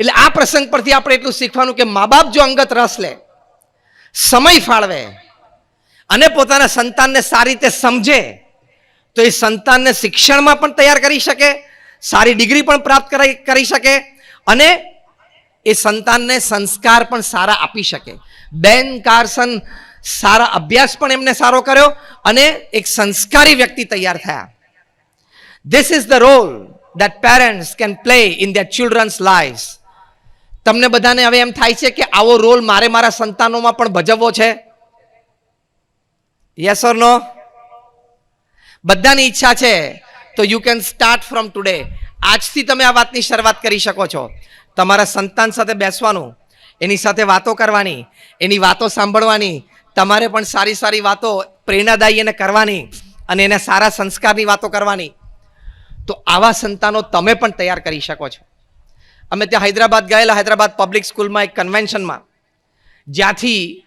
એટલે આ પ્રસંગ પરથી આપણે એટલું શીખવાનું કે મા બાપ જો અંગત રસ લે, સમય ફાળવે અને પોતાના સંતાનને સારી રીતે સમજે, તો એ સંતાનને શિક્ષણમાં પણ તૈયાર કરી શકે, સારી ડિગ્રી પણ પ્રાપ્ત કરી શકે અને એ સંતાનને સંસ્કાર પણ સારા આપી શકે. બેન કાર્સન સારા અભ્યાસ પણ એમને સારો કર્યો અને એક સંસ્કારી વ્યક્તિ તૈયાર થયા. This is the role that parents can play in their children's lives. તમને બધાને હવે એમ થાય છે કે આવો રોલ મારે મારા સંતાનોમાં પણ ભજવવો છે? યસ ઓર નો બધાની ઈચ્છા છે. તો you can start from today આજથી તમે આ વાતની શરૂઆત કરી શકો છો. તમારા સંતાન સાથે બેસવાનું, એની સાથે વાતો કરવાની, એની વાતો સાંભળવાની, તમારે પણ સારી સારી વાતો પ્રેરણાદાયી એને કરવાની અને એને સારા સંસ્કારની વાતો કરવાની. તો આવા સંતાનો તમે પણ તૈયાર કરી શકો છો. અમે ત્યાં હૈદરાબાદ ગયેલા, હૈદરાબાદ પબ્લિક સ્કૂલમાં એક કન્વેન્શનમાં જ્યાંથી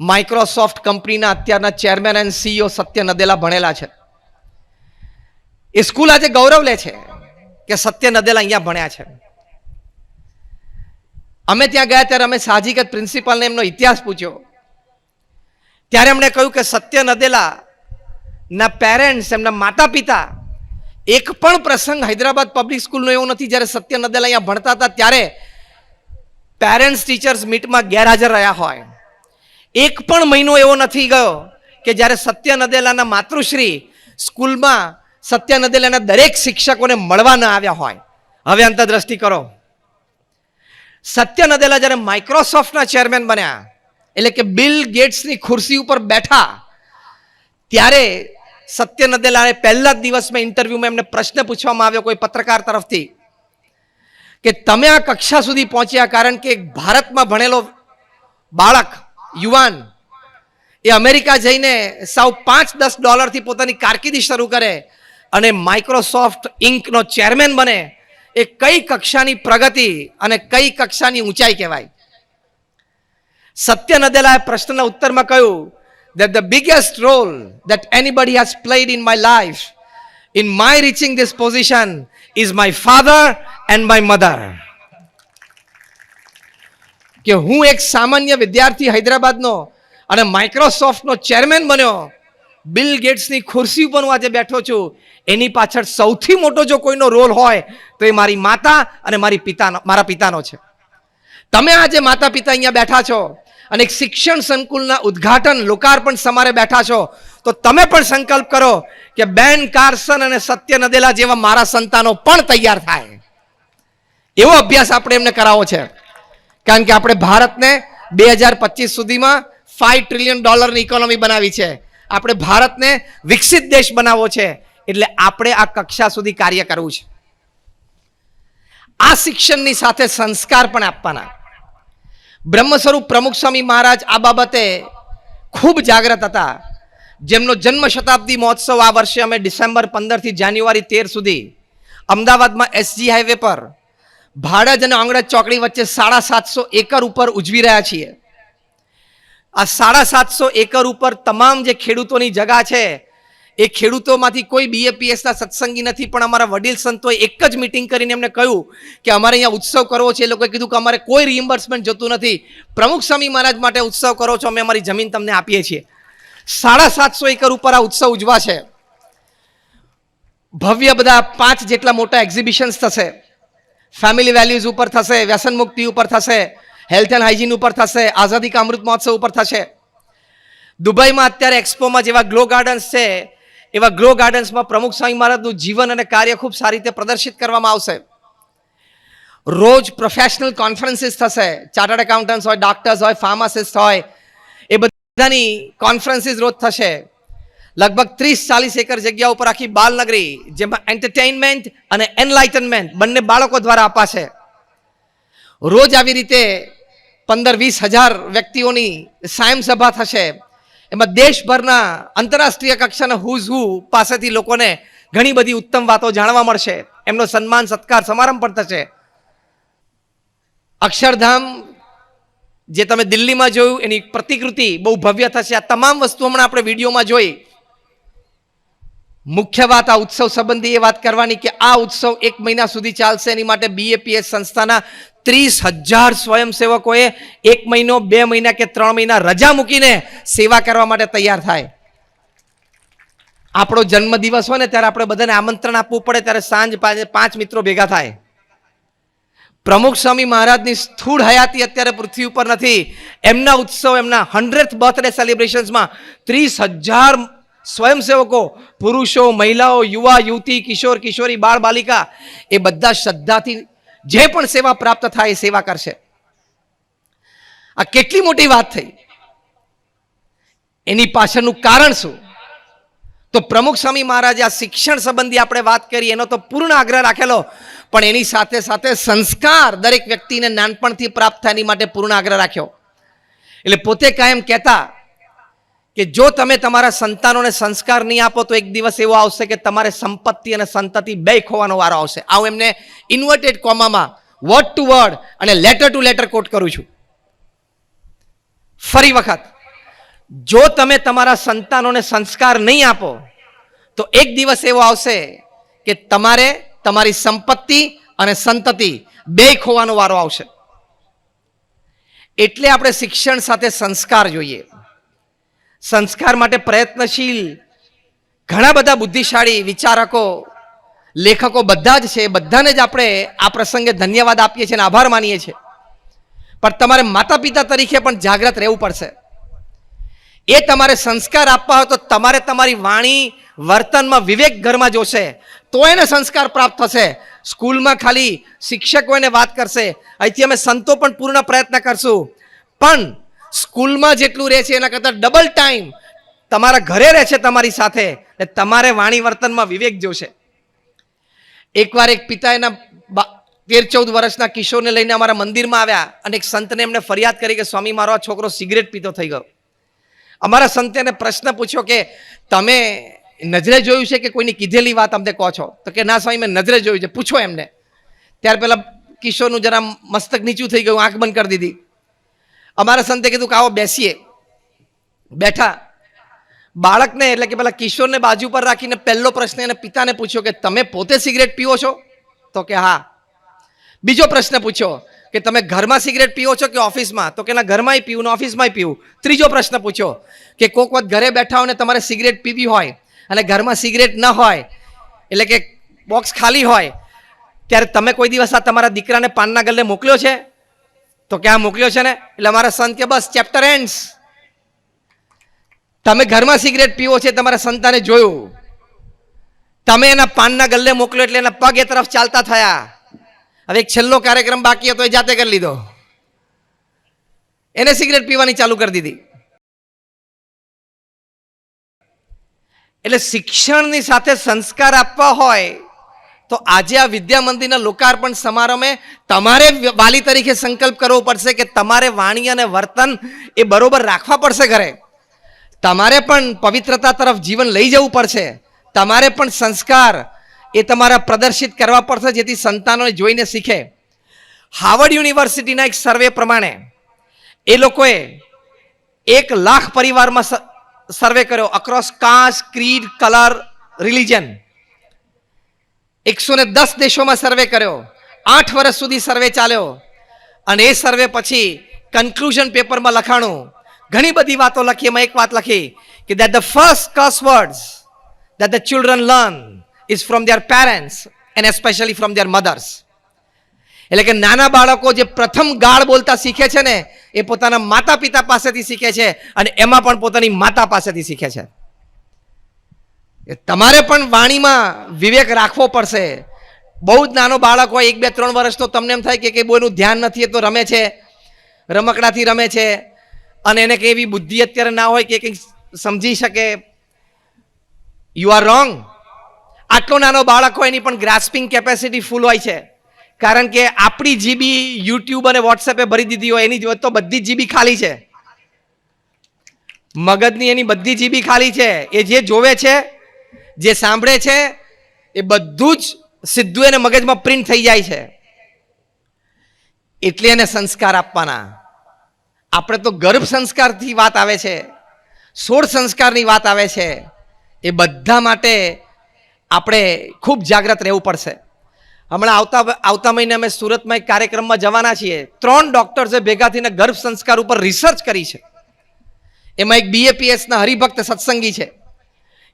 માઇક્રોસોફ્ટ કંપનીના અત્યારના chairman and CEO Satya Nadella ભણેલા છે. એ સ્કૂલ આજે ગૌરવ લે છે કે સત્ય નદેલા અહીંયા ભણ્યા છે. અમે ત્યાં ગયા ત્યારે અમે સાહજિક પ્રિન્સિપાલને એમનો ઇતિહાસ પૂછ્યો. ત્યારે એમણે કહ્યું કે સત્ય નદેલા ના પેરેન્ટ્સ એમના માતા પિતા એક પણ પ્રસંગ હૈદરાબાદ પબ્લિક સ્કૂલનો એવો નથી, જ્યારે સત્ય નદેલા અહીંયા ભણતા હતા, ત્યારે પેરેન્ટ્સ ટીચર્સ મીટમાં ગેરહાજર રહ્યા હોય. એક પણ મહિનો એવો નથી ગયો કે જ્યારે સત્ય નદેલાના માતૃશ્રી સ્કૂલમાં સત્ય નદેલાના દરેક શિક્ષકોને મળવા ન આવ્યા હોય. હવે અંતરદ્રષ્ટિ કરો. સત્ય નદેલા જ્યારે માઇક્રોસોફ્ટના ચેરમેન બન્યા, એટલે કે બિલ ગેટ્સની ખુરશી ઉપર બેઠા, ત્યારે સત્ય નદેલાને પહેલા જ દિવસમાં ઇન્ટરવ્યુમાં એમને પ્રશ્ન પૂછવામાં આવ્યો કોઈ પત્રકાર તરફથી કે તમે આ કક્ષા સુધી પહોંચ્યા કારણ કે ભારતમાં ભણેલો બાળક, યુવાન, એ અમેરિકા જઈને સાવ પાંચ દસ ડોલરથી પોતાની કારકિર્દી શરૂ કરે અને માઇક્રોસોફ્ટ ઇન્કનો ચેરમેન બને, એ કઈ કક્ષાની પ્રગતિ અને કઈ કક્ષાની ઊંચાઈ કહેવાય? સત્ય નદેલાએ પ્રશ્નના ઉત્તરમાં કહ્યું that the biggest role that anybody has played in my life, in my reaching this position, is my father and my mother. કે હું એક સામાન્ય વિદ્યાર્થી હૈદરાબાદનો અને માઇક્રોસોફ્ટનો ચેરમેન બન્યો. બિલ ગેટ્સની ખુરશી ઉપર હું આજે બેઠો છું. એની પાછળ સૌથી મોટો જો કોઈનો રોલ હોય, તો એ મારી માતા અને મારી પિતાનો મારા પિતાનો છે. તમે આજે માતા પિતા અહીંયા બેઠા છો. અને એક શિક્ષણ સંકુલના ઉદ્ઘાટન લોકાર્પણ સમારે બેઠા છો. તો તમે પણ સંકલ્પ કરો કે બેન કાર્સન અને સત્ય નદેલા જેવા મારા સંતાનો પણ તૈયાર થાય. એવો અભ્યાસ આપણે એમને કરાવવો છે. કારણ કે આપણે ભારતને બે હજાર પચીસ સુધીમાં ફાઈવ ટ્રિલિયન ડોલરની ઇકોનોમી બનાવી છે. આપણે ભારતને વિકસિત દેશ બનાવવો છે. એટલે આપણે આ કક્ષા સુધી કાર્ય કરવું છે. આ શિક્ષણની સાથે સંસ્કાર પણ આપવાના. બ્રહ્મ સ્વરૂપ પ્રમુખ સ્વામી મહારાજ આ બાબતે ખૂબ જાગ્રત હતા. જેમનો જન્મ શતાબ્દી મહોત્સવ આ વર્ષે અમે ડિસેમ્બર પંદરથી જાન્યુઆરી તેર સુધી અમદાવાદમાં એસજી હાઈવે પર ભાડજ અને અંગ્રેજ ચોકડી વચ્ચે સાડા સાતસો એકર ઉપર ઉજવી રહ્યા છીએ. આ સાડા સાતસો એકર ઉપર તમામ જે ખેડૂતોની જગા છે એ ખેડૂતોમાંથી કોઈ બીએપીએસના સત્સંગી નથી, પણ અમારા વડીલ સંતોએ એક જ મિટિંગ કરીને એમને કહ્યું કે અમારે અહીંયા ઉત્સવ કરવો છે. એ લોકોએ કીધું કે અમારે કોઈ રિમ્બર્સમેન્ટ જતું નથી. પ્રમુખ સ્વામી મહારાજ માટે ઉત્સવ કરો છો, અમે અમારી જમીન તમને આપીએ છીએ. સાડા સાતસો એકર ઉપર આ ઉત્સવ ઉજવાશે. ભવ્ય બધા પાંચ જેટલા મોટા એક્ઝિબિશન્સ થશે. ફેમિલી વેલ્યુઝ ઉપર થશે, વ્યસન મુક્તિ ઉપર થશે હેલ્થ એન્ડ હાઇજીન ઉપર થશે, આઝાદી કા અમૃત મહોત્સવ ઉપર થશે. દુબઈમાં અત્યારે એક્સપોમાં જેવા ગ્લો ગાર્ડન્સ છે એવા ગ્લો ગાર્ડન્સમાં પ્રમુખ સ્વામી મહારાજનું જીવન અને કાર્ય ખૂબ સારી રીતે પ્રદર્શિત કરવામાં આવશે. રોજ પ્રોફેશનલ કોન્ફરન્સીસ થશે. ચાર્ટર્ડ એકાઉન્ટન્ટ્સ હોય ડોક્ટર્સ હોય ફાર્માસિસ્ટ હોય, એ બધાની કોન્ફરન્સીસ રોજ થશે. લગભગ ત્રીસ ચાલીસ એકર જગ્યા ઉપર આખી બાલનગરી, જેમાં એન્ટરટેઇનમેન્ટ અને એનલાઇટનમેન્ટ બંને બાળકો દ્વારા અપાશે. રોજ આવી રીતે પંદર વીસ હજાર વ્યક્તિઓની સાયમ સભા થશે. એમાં દેશભરના આંતરરાષ્ટ્રીય કક્ષાના હુઝ હુ પાસેથી લોકોને ઘણી બધી ઉત્તમ વાતો જાણવા મળશે. એમનો સન્માન, સત્કાર સમારંભ પણ થશે. અક્ષરધામ, જે તમે દિલ્હીમાં જોયું, એની પ્રતિકૃતિ બહુ ભવ્ય થશે. આ તમામ વસ્તુ હમણાં આપણે વિડીયોમાં જોઈ. મુખ્ય વાત આ ઉત્સવ સંબંધી એ વાત કરવાની કે આ ઉત્સવ એક મહિના સુધી ચાલશે. એની માટે બીએપીએસ સંસ્થાના ત્રીસ હજાર સ્વયંસેવકોએ એક મહિનો, બે મહિના કે ત્રણ મહિના રજા મૂકીને સેવા કરવા માટે તૈયાર થાય. આપણો જન્મદિવસ હોય ને ત્યારે આપણે બધાને આમંત્રણ આપવું પડે ત્યારે સાંજ પાંચ- મિત્રો ભેગા થાય. પ્રમુખ સ્વામી મહારાજની સ્થૂળ હયાતી અત્યારે પૃથ્વી ઉપર નથી. એમના ઉત્સવ, એમના હંડ્રેડ બર્થડે સેલિબ્રેશન્સમાં ત્રીસ હજાર સ્વયંસેવકો, પુરુષો, મહિલાઓ, યુવા, યુવતી, કિશોર, કિશોરી, બાળ, બાલિકા, એ બધા શ્રદ્ધાથી જે પણ સેવા પ્રાપ્ત થાય એ સેવા કરશે. આ કેટલી મોટી વાત થઈ. એની પાછળનું કારણ શું? તો પ્રમુખ સ્વામી મહારાજ આ શિક્ષણ સંબંધી આપણે વાત કરી, એનો તો પૂર્ણ આગ્રહ રાખેલો. પણ એની સાથે સાથે સંસ્કાર દરેક વ્યક્તિને નાનપણથી પ્રાપ્ત થાય એની માટે પૂર્ણ આગ્રહ રાખ્યો. એટલે પોતે કાયમ કહેતા કે જો તમે તમારા સંતાનોને સંસ્કાર નહીં આપો, તો એક દિવસ એવો આવશે કે તમારે સંપત્તિ અને સંતતિ બે ખોવાનો વારો આવશે. આવું એમને ઇન્વર્ટેડ કોમામાં વર્ડ ટુ વર્ડ અને લેટર ટુ લેટર કોટ કરું છું. ફરી વખત, જો તમે તમારા સંતાનોને સંસ્કાર નહીં આપો, તો એક દિવસ એવો આવશે કે તમારે તમારી સંપત્તિ અને સંતતિ બે ખોવાનો વારો આવશે. એટલે આપણે શિક્ષણ સાથે સંસ્કાર જોઈએ. સંસ્કાર માટે પ્રયત્નશીલ ઘણા બધા બુદ્ધિશાળી વિચારકો, લેખકો બધા જ છે. બધાને જ આપણે આ પ્રસંગે ધન્યવાદ આપીએ છીએ અને આભાર માનીએ છીએ. પણ તમારે માતા પિતા તરીકે પણ જાગ્રત રહેવું પડશે. એ તમારે સંસ્કાર આપવા હોય તો તમારે તમારી વાણી વર્તનમાં વિવેક ઘરમાં જોશે. તો એને સંસ્કાર પ્રાપ્ત થશે. સ્કૂલમાં ખાલી શિક્ષકો એને વાત કરશે. અહીંથી અમે સંતો પણ પૂર્ણ પ્રયત્ન કરશું. પણ સ્કૂલમાં જેટલું રહે છે એના કરતાં ડબલ ટાઈમ તમારા ઘરે રહે છે તમારી સાથે એટલે તમારે વાણી વર્તનમાં વિવેક જોશે. એકવાર એક પિતા એના તેર ચૌદ વર્ષના કિશોરને લઈને અમારા મંદિરમાં આવ્યા અને એક સંતને એમને ફરિયાદ કરી કે, સ્વામી, મારો આ છોકરો સિગરેટ પીતો થઈ ગયો. અમારા સંતે એને પ્રશ્ન પૂછ્યો કે, તમે નજરે જોયું છે કે કોઈની કીધેલી વાત અમને કહો છો? તો કે, ના, સ્વામી, મેં નજરે જોયું છે. પૂછો એમને. ત્યાર પહેલાં કિશોરનું જરા મસ્તક નીચું થઈ ગયું, આંખ બંધ કરી દીધી. અમારા સંતે કીધું કે આવો બેસીએ. બેઠા. બાળકને એટલે કે પેલા કિશોરને બાજુ પર રાખીને પહેલો પ્રશ્ન એને પિતાને પૂછ્યો કે તમે પોતે સિગરેટ પીવો છો? તો કે હા. બીજો પ્રશ્ન પૂછ્યો કે તમે ઘરમાં સિગરેટ પીવો છો કે ઓફિસમાં? તો કે ના, ઘરમાંય પીવું ને ઓફિસમાંય પીવું. ત્રીજો પ્રશ્ન પૂછ્યો કે કોક વખત ઘરે બેઠા હોય ને તમારે સિગરેટ પીવી હોય અને ઘરમાં સિગરેટ ન હોય, એટલે કે બોક્સ ખાલી હોય, ત્યારે તમે કોઈ દિવસ આ તમારા દીકરાને પાનના ગલ્લે મોકલ્યો છે? તો ક્યાં મોકલ્યો છે ને? એટલે અમારા સંત કે બસ ચેપ્ટર એન્ડ્સ તમે ઘરમાં સિગરેટ પીવો છે, તમારા સંતાને જોયું. તમે એના પાનના ગલ્લે મોકલ્યો એટલે એના પગ એ તરફ ચાલતા થયા. હવે એક છેલ્લો કાર્યક્રમ બાકી હતો, એ જાતે કરી લીધો. એને સિગરેટ પીવાની ચાલુ કરી દીધી. એટલે શિક્ષણની સાથે સંસ્કાર આપવા હોય તો આજે આ વિદ્યા મંદિરના લોકાર્પણ સમારંભે તમારે વાલી તરીકે સંકલ્પ કરવો પડશે કે તમારે વાણી અને વર્તન એ બરોબર રાખવા પડશે ઘરે. તમારે પણ પવિત્રતા તરફ જીવન લઈ જવું પડશે. તમારે પણ સંસ્કાર એ તમારા પ્રદર્શિત કરવા પડશે, જેથી સંતાનોને જોઈને શીખે. હાવર્ડ યુનિવર્સિટીના એક સર્વે પ્રમાણે એ લોકોએ એક લાખ પરિવારમાં સર્વે કર્યો across caste creed, colour religion એકસો ને દસ દેશોમાં સર્વે કર્યો. આઠ વર્ષ સુધી સર્વે ચાલ્યો. અને એ સર્વે પછી કન્ક્લુઝન પેપરમાં લખાણું. ઘણી બધી વાતો લખી, એમાં એક વાત લખી કે દેટ ધ ફર્સ્ટ કસ words that the children learn is from their parents and especially from their mothers એટલે કે નાના બાળકો જે પ્રથમ ગાળ બોલતા શીખે છે ને, એ પોતાના માતા પિતા પાસેથી શીખે છે અને એમાં પણ પોતાની માતા પાસેથી શીખે છે. એ તમારે પણ વાણીમાં વિવેક રાખવો પડશે. બહુ જ નાનો બાળક હોય, એક બે ત્રણ વર્ષ તો તમને એમ થાય કે કંઈ એનું ધ્યાન નથી, એ તો રમે છે. રમકડાથી રમે છે. અને એને કંઈ એવી બુદ્ધિ અત્યારે ના હોય કે કંઈક સમજી શકે. યુ આર રોંગ આટલો નાનો બાળક હોય એની પણ ગ્રાસ્પિંગ કેપેસિટી ફૂલ હોય છે. કારણ કે આપણી જીબી યુટ્યુબ અને વોટ્સએપે ભરી દીધી હોય, એની તો બધી જીબી ખાલી છે. મગજની એની બધી જીબી ખાલી છે. એ જે જોવે છે જે સાંભળે છે, એ બધું જ સીધું એને મગજમાં પ્રિન્ટ થઈ જાય છે. એટલે એને સંસ્કાર આપવાના. આપણે તો ગર્ભ સંસ્કારથી વાત આવે છે, સોળ સંસ્કારની વાત આવે છે. એ બધા માટે આપણે ખૂબ જાગ્રત રહેવું પડશે. હમણાં આવતા આવતા મહિને અમે સુરતમાં એક કાર્યક્રમમાં જવાના છીએ. ત્રણ ડોક્ટર્સે ભેગા થઈને ગર્ભ સંસ્કાર ઉપર રિસર્ચ કરી છે. એમાં એક બીએપીએસના હરિભક્ત સત્સંગી છે.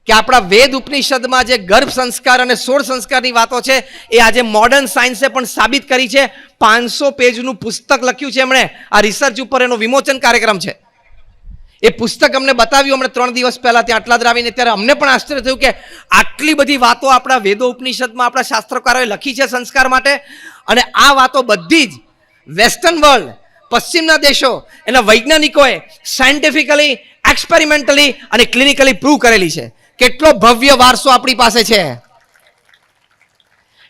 કે આપણા વેદ ઉપનિષદમાં જે ગર્ભ સંસ્કાર અને સોળ સંસ્કારની વાતો છે, એ આજે મોડર્ન સાયન્સે પણ સાબિત કરી છે. પાંચસો પેજનું પુસ્તક લખ્યું છે એમણે. આ રિસર્ચ ઉપર એનો વિમોચન કાર્યક્રમ છે. એ પુસ્તક અમને બતાવ્યું અમને ત્રણ દિવસ પહેલાં ત્યાં આટલા આવીને ત્યારે અમને પણ આશ્ચર્ય થયું કે આટલી બધી વાતો આપણા વેદો ઉપનિષદમાં આપણા શાસ્ત્રકારોએ લખી છે સંસ્કાર માટે. અને આ વાતો બધી જ વેસ્ટર્ન વર્લ્ડ પશ્ચિમના દેશો, એના વૈજ્ઞાનિકોએ સાયન્ટિફિકલી એક્સપેરિમેન્ટલી અને ક્લિનિકલી પ્રૂવ કરેલી છે. કેટલો ભવ્ય વારસો આપણી પાસે છે.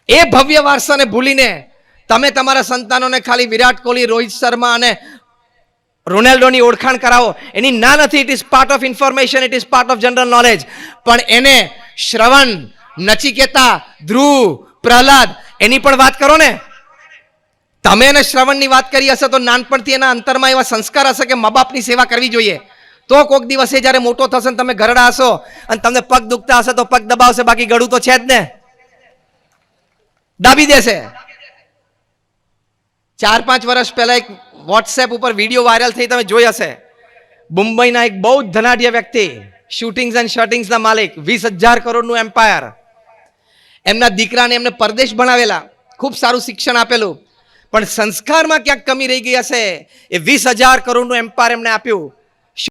એ ભવ્ય વારસાને ભૂલીને તમે તમારા સંતાનોને ખાલી વિરાટ કોહલી, રોહિત શર્મા અને રોનાલ્ડોની ઓળખાણ કરાવો. એની ના નથી it is part of information it is part of general knowledge પણ એને શ્રવણ, નચિકેતા, ધ્રુવ, પ્રહલાદ, એની પણ વાત કરો ને. તમે એને શ્રવણની વાત કરી હશે તો નાનપણથી એના અંતરમાં એવા સંસ્કાર હશે કે મા બાપની સેવા કરવી જોઈએ. તો કોઈક દિવસે જ્યારે મોટો થશે ને તમે ઘરડા હશો અને તમને પગ દુખતા હશે તો પગ દબાવશે, બાકી ગળું તો છે જ ને. દાબી દેશે. ચાર પાંચ વર્ષ પહેલા એક વોટ્સએપ ઉપર વીડિયો વાયરલ થઈ, તમે જોઈ હશે. મુંબઈના એક બહુ જ ધનાઢ્ય વ્યક્તિ શૂટિંગ્સ એન્ડ શર્ટિંગ્સના માલિક, વીસ હજાર કરોડનું એમ્પાયર એમના દીકરાને એમને પરદેશ ભણાવેલા, ખૂબ સારું શિક્ષણ આપેલું. પણ સંસ્કારમાં ક્યાંક કમી રહી ગઈ હશે, એ વીસ હજાર કરોડનું એમ્પાયર એમને આપ્યું.